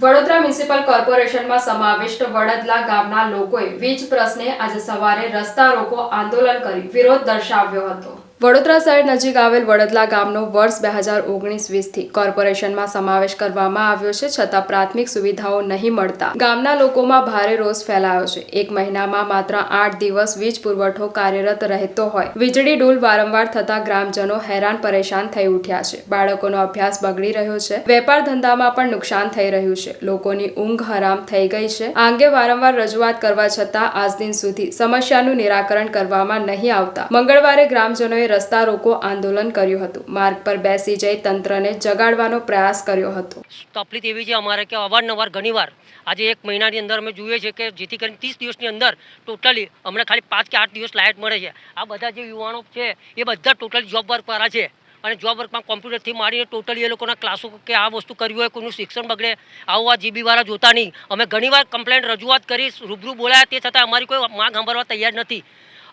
Vadodara municipal કોર્પોરેશનમાં સમાવિષ્ટ વડદલા ગામના લોકોએ વીજ પ્રશ્ને આજે સવારે રસ્તા રોકો આંદોલન કરી વિરોધ દર્શાવ્યો હતો. વડોદરા શહેર નજીક આવેલ વડદલા ગામનો વર્ષ બે હજાર ઓગણીસ વીસથી કોર્પોરેશનમાં સમાવેશ કરવામાં આવ્યો છે, છતાં પ્રાથમિક સુવિધાઓ નહીં મળતા. ગામના લોકોમાં ભારે રોષ ફેલાયો છે. એક મહિનામાં માત્ર આઠ દિવસ વીજ પુરવઠો કાર્યરત રહેતો હોય. વીજળી ડૂલ વારંવાર થતા ગ્રામજનો હેરાન પરેશાન થઈ ઉઠ્યા છે. બાળકોનો અભ્યાસ બગડી રહ્યો છે. વેપાર ધંધામાં પણ નુકસાન થઈ રહ્યું છે. લોકોની ઊંઘ હરામ થઈ ગઈ છે. આ અંગે વારંવાર રજૂઆત કરવા છતાં આજ દિન સુધી સમસ્યાનું નિરાકરણ કરવામાં નહીં આવતા. મંગળવારે ગ્રામજનોએ રસ્તા રોકો આંદોલન કર્યું હતું. માર્ગ પર બેસી જઈ તંત્રને જગાડવાનો પ્રયાસ કર્યો હતો. તકલીફ એવી છે અમારે કે અવારનવાર ઘણીવાર આજે એક મહિનાની અંદર અમે જોઈએ છે કે જેથી કરીને ત્રીસ દિવસની અંદર ટોટલી અમને ખાલી પાંચ કે આઠ દિવસ લાઇટ મળે છે. આ બધા જે યુવાનો છે એ બધા ટોટલી જોબ વર્ક વાળા છે. અને જોબ વર્કમાં કોમ્પ્યુટરથી માંડીને ટોટલી એ લોકોના ક્લાસો કે આ વસ્તુ કરવી હોય, કોઈનું શિક્ષણ બગડે, આવું આ જીબી વાળા જોતા નહીં. અમે ઘણીવાર કમ્પ્લેન્ટ રજૂઆત કરી, રૂબરૂ બોલાયા, તે છતાં અમારી કોઈ માંગ સાંભળવા તૈયાર નથી.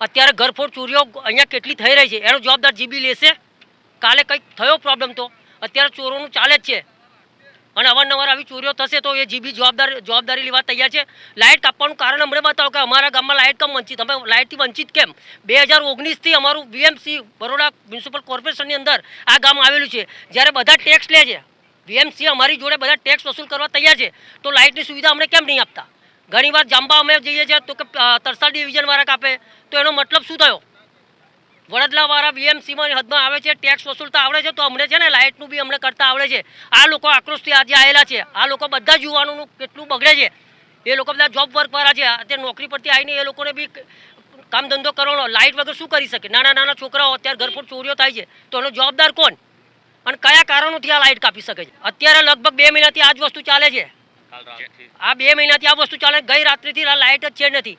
અત્યારે ઘરફોડ ચોરીઓ અહીંયા કેટલી થઈ રહી છે? એનો જવાબદાર જીબી લેશે. કાલે કંઈક થયો પ્રોબ્લેમ તો? અત્યારે ચોરોનું ચાલે જ છે. અને અવારનવાર આવી ચોરીઓ થશે તો એ જીબી જવાબદાર જવાબદારી લેવા તૈયાર છે. લાઇટ કાપવાનું કારણ અમને બતાવો કે અમારા ગામમાં લાઇટ કેમ વંચિત? અમે લાઇટથી વંચિત કેમ? બે હજાર ઓગણીસથી અમારું વીએમસી બરોડા મ્યુનિસિપલ કોર્પોરેશનની અંદર આ ગામ આવેલું છે. જ્યારે બધા ટેક્સ લે છે. વીએમસી અમારી જોડે બધા ટેક્સ વસૂલ કરવા તૈયાર છે. તો લાઇટની સુવિધા અમને કેમ નહીં આપતા? ઘણીવાર જાંબા અમે જઈએ છીએ તો કે તરસાદ ડિવિઝન ડિવિઝનવાળા કાપે. તો એનો મતલબ શું થયો? વડોદરાવાળા બીએમસીમાં હદમાં આવે છે ટેક્સ વસૂલતા આવડે છે, તો અમને છે ને લાઇટનું બી અમને કરતા આવડે છે. આ લોકો આક્રોશથી આજે આવેલા છે. આ લોકો બધા જ યુવાનોનું કેટલું બગડે છે. એ લોકો બધા જોબ વર્કવાળા છે. અત્યારે નોકરી પરથી આવીને એ લોકોને બી કામ ધંધો કરવાનો. લાઇટ વગર શું કરી શકે? નાના નાના છોકરાઓ અત્યારે ઘરફોડ ચોરીઓ થાય છે. તો એનો જવાબદાર કોણ? અને કયા કારણોથી આ લાઇટ કાપી શકે છે? અત્યારે લગભગ બે મહિનાથી આ જ વસ્તુ ચાલે છે. આ બે મહિનાથી આ વસ્તુ ચાલે ગઈ રાત્રિથી લાઇટ જ છે નથી.